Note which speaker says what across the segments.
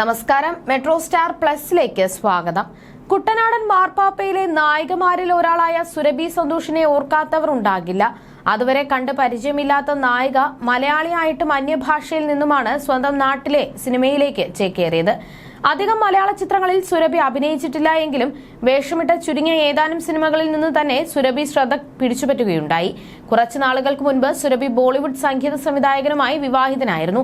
Speaker 1: നമസ്കാരം. Metro star പ്ലസിലേക്ക് സ്വാഗതം. കുട്ടനാടൻ മാർപ്പാപ്പയിലെ നായികമാരിൽ ഒരാളായ സുരഭി സന്തോഷിനെ ഓർക്കാത്തവർ ഉണ്ടാകില്ല. അതുവരെ കണ്ട് പരിചയമില്ലാത്ത നായിക മലയാളിയായിട്ടും അന്യഭാഷയിൽ നിന്നുമാണ് സ്വന്തം നാട്ടിലെ സിനിമയിലേക്ക് ചേക്കേറിയത്. അധികം മലയാള ചിത്രങ്ങളിൽ സുരഭി അഭിനയിച്ചിട്ടില്ല എങ്കിലും വേഷമിട്ട ചുരുങ്ങിയ ഏതാനും സിനിമകളിൽ നിന്ന് തന്നെ സുരഭി ശ്രദ്ധ പിടിച്ചുപറ്റുകയുണ്ടായി. കുറച്ചു നാളുകൾക്ക് മുൻപ് സുരഭി ബോളിവുഡ് സംഗീത സംവിധായകനുമായി വിവാഹിതനായിരുന്നു.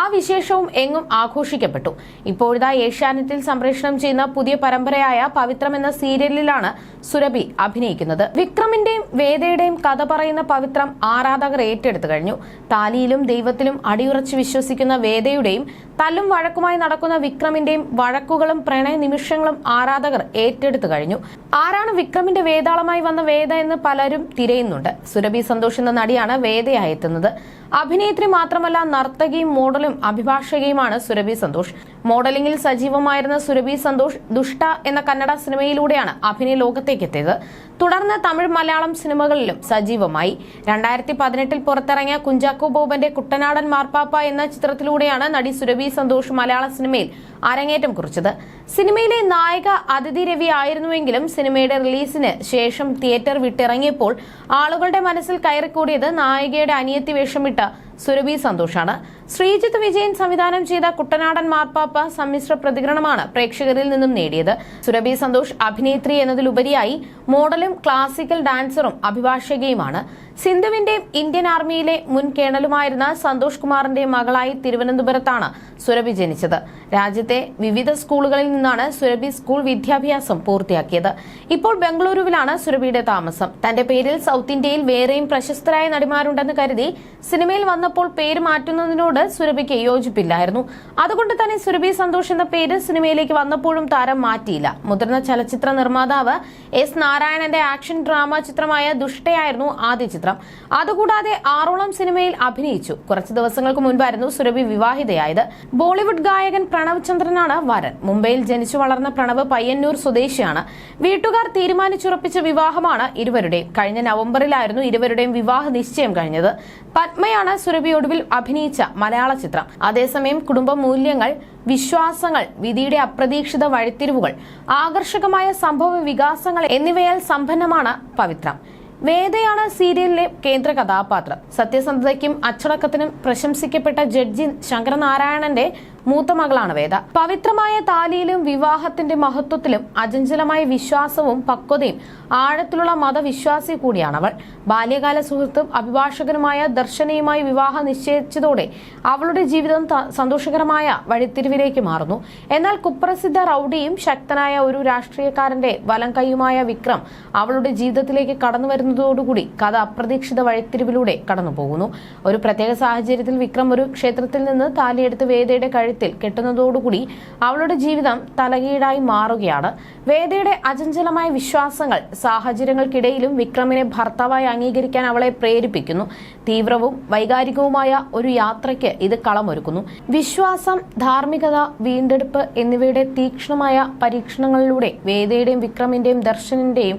Speaker 1: ആ വിശേഷവും എങ്ങും ആഘോഷിക്കപ്പെട്ടു. ഇപ്പോഴിതാ ഏഷ്യാനെറ്റിൽ സംപ്രേഷണം ചെയ്യുന്ന പുതിയ പരമ്പരയായ പവിത്രം എന്ന സീരിയലിലാണ് സുരഭി അഭിനയിക്കുന്നത്. വിക്രമിന്റെയും വേദയുടെയും കഥ പറയുന്ന പവിത്രം ആരാധകർ ഏറ്റെടുത്തു കഴിഞ്ഞു. താലിയിലും ദൈവത്തിലും അടിയുറച്ച് വിശ്വസിക്കുന്ന വേദയുടെയും തല്ലും വഴക്കുമായി നടക്കുന്ന വിക്രമിന്റെയും വഴക്കുകളും പ്രണയ നിമിഷങ്ങളും ആരാധകർ ഏറ്റെടുത്തു കഴിഞ്ഞു. ആരാണ് വിക്രമിന്റെ വേതാളമായി വന്ന വേദ എന്ന് പലരും തിരയുന്നുണ്ട്. സുരഭി സന്തോഷ് എന്ന നടിയാണ് വേദയായി എത്തുന്നത് അഭിനേത്രി മാത്രമല്ല നർത്തകിയും മോഡലും അഭിഭാഷകയുമാണ് സുരഭി സന്തോഷ്. മോഡലിംഗിൽ സജീവമായിരുന്ന സുരഭി സന്തോഷ് ദുഷ്ട എന്ന കന്നഡ സിനിമയിലൂടെയാണ് അഭിനയ ലോകത്തേക്ക് എത്തിയത് തുടർന്ന് തമിഴ് മലയാളം സിനിമകളിലും സജീവമായി. രണ്ടായിരത്തി പതിനെട്ടിൽ പുറത്തിറങ്ങിയ കുഞ്ചാക്കോ ബോബന്റെ കുട്ടനാടൻ മാർപ്പാപ്പ എന്ന ചിത്രത്തിലൂടെയാണ് നടി സുരഭി സന്തോഷ് മലയാള സിനിമയിൽ അരങ്ങേറ്റം കുറിച്ചത്. സിനിമയിലെ നായിക അതിഥി രവി ആയിരുന്നുവെങ്കിലും സിനിമയുടെ റിലീസിന് ശേഷം തിയേറ്റർ വിട്ടിറങ്ങിയപ്പോൾ ആളുകളുടെ മനസ്സിൽ കയറിക്കൂടിയത് നായികയുടെ അനിയത്തി വേഷമിട്ട സുരഭി സന്തോഷാണ്. ശ്രീജിത്ത് വിജയൻ സംവിധാനം ചെയ്ത കുട്ടനാടൻ മാർപ്പാപ്പ സമ്മിശ്ര പ്രതികരണമാണ് പ്രേക്ഷകരിൽ നിന്നും നേടിയത്. സുരഭി സന്തോഷ് അഭിനേത്രി എന്നതിലുപരിയായി മോഡലും ക്ലാസിക്കൽ ഡാൻസറും അഭിഭാഷകയുമാണ്. സിന്ധുവിന്റെയും ഇന്ത്യൻ ആർമിയിലെ മുൻ കേണലുമായിരുന്ന സന്തോഷ് കുമാറിന്റെ മകളായി തിരുവനന്തപുരത്താണ് സുരഭി ജനിച്ചത്. രാജ്യത്തെ വിവിധ സ്കൂളുകളിൽ നിന്നാണ് സുരഭി സ്കൂൾ വിദ്യാഭ്യാസം പൂർത്തിയാക്കിയത്. ഇപ്പോൾ ബംഗളൂരുവിലാണ് സുരഭിയുടെ താമസം. തന്റെ പേരിൽ സൗത്ത് ഇന്ത്യയിൽ വേറെയും പ്രശസ്തരായ നടിമാരുണ്ടെന്ന് കരുതി സിനിമയിൽ വന്നപ്പോൾ പേര് മാറ്റുന്നതിനോട് സുരഭിക്ക് യോജിപ്പില്ലായിരുന്നു. അതുകൊണ്ട് തന്നെ സുരഭി സന്തോഷ് എന്ന പേര് സിനിമയിലേക്ക് വന്നപ്പോഴും താരം മാറ്റിയില്ല. മുതിർന്ന ചലച്ചിത്ര നിർമ്മാതാവ് എസ് നാരായണന്റെ ആക്ഷൻ ഡ്രാമ ചിത്രമായ ദുഷ്ടയായിരുന്നു ആദ്യ ചിത്രം. അതുകൂടാതെ ആറോളം സിനിമയിൽ അഭിനയിച്ചു. കുറച്ചു ദിവസങ്ങൾക്ക് മുൻപായിരുന്നു സുരഭി വിവാഹിതയായത്. ബോളിവുഡ് ഗായകൻ പ്രണവ് ചന്ദ്രനാണ് വരൻ. മുംബൈയിൽ ജനിച്ചു വളർന്ന പ്രണവ് പയ്യന്നൂർ സ്വദേശിയാണ്. വീട്ടുകാർ തീരുമാനിച്ചുറപ്പിച്ച വിവാഹമാണ് ഇരുവരുടെയും. കഴിഞ്ഞ നവംബറിലായിരുന്നു ഇരുവരുടെയും വിവാഹ നിശ്ചയം കഴിഞ്ഞത്. പത്മയാണ് സുരഭി ഒടുവിൽ അഭിനയിച്ച മലയാള ചിത്രം. അതേസമയം കുടുംബ മൂല്യങ്ങൾ വിശ്വാസങ്ങൾ വിധിയുടെ അപ്രതീക്ഷിത വഴിത്തിരിവുകൾ ആകർഷകമായ സംഭവ വികാസങ്ങൾ എന്നിവയാൽ സമ്പന്നമാണ് പവിത്രം. വേദയാണ് സീരിയലിലെ കേന്ദ്ര കഥാപാത്രം. സത്യസന്ധതയ്ക്കും അച്ചടക്കത്തിനും പ്രശംസിക്കപ്പെട്ട ജഡ്ജി ശങ്കരനാരായണന്റെ മൂത്ത മകളാണ് വേദ. പവിത്രമായ താലിയിലും വിവാഹത്തിന്റെ മഹത്വത്തിലും അചഞ്ചലമായ വിശ്വാസവും പക്വതയും ആഴത്തിലുള്ള മതവിശ്വാസി കൂടിയാണ് അവൾ ബാല്യകാല സുഹൃത്തും അഭിഭാഷകനുമായ ദർശനയുമായി വിവാഹം നിശ്ചയിച്ചതോടെ അവളുടെ ജീവിതം സന്തോഷകരമായ വഴിത്തിരിവിലേക്ക് മാറുന്നു. എന്നാൽ കുപ്രസിദ്ധ റൌഡിയും ശക്തനായ ഒരു രാഷ്ട്രീയക്കാരന്റെ വലം കൈയുമായ വിക്രം അവളുടെ ജീവിതത്തിലേക്ക് കടന്നു വരുന്നതോടുകൂടി കഥ അപ്രതീക്ഷിത വഴിത്തിരിവിലൂടെ കടന്നുപോകുന്നു. ഒരു പ്രത്യേക സാഹചര്യത്തിൽ വിക്രം ഒരു ക്ഷേത്രത്തിൽ നിന്ന് താലിയെടുത്ത് വേദയുടെ കഴുത്തിൽ കെട്ടുന്നതോടുകൂടി അവളുടെ ജീവിതം തലകീഴായി മാറുകയാണ്. വേദയുടെ അചഞ്ചലമായ വിശ്വാസങ്ങൾ സാഹചര്യങ്ങൾക്കിടയിലും വിക്രമിനെ ഭർത്താവായി അംഗീകരിക്കാൻ അവളെ പ്രേരിപ്പിക്കുന്നു. തീവ്രവും വൈകാരികവുമായ ഒരു യാത്രയ്ക്ക് ഇത് കളമൊരുക്കുന്നു. വിശ്വാസം ധാർമ്മികത വീണ്ടെടുപ്പ് എന്നിവയുടെ തീക്ഷ്ണമായ പരീക്ഷണങ്ങളിലൂടെ വേദയുടെയും വിക്രമിന്റെയും ദർശനന്റെയും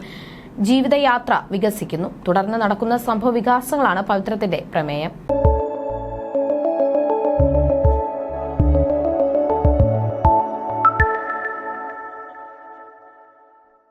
Speaker 1: ജീവിതയാത്ര വികസിക്കുന്നു. തുടർന്ന് നടക്കുന്ന സംഭവ വികാസങ്ങളാണ് പവിത്രത്തിന്റെ പ്രമേയം.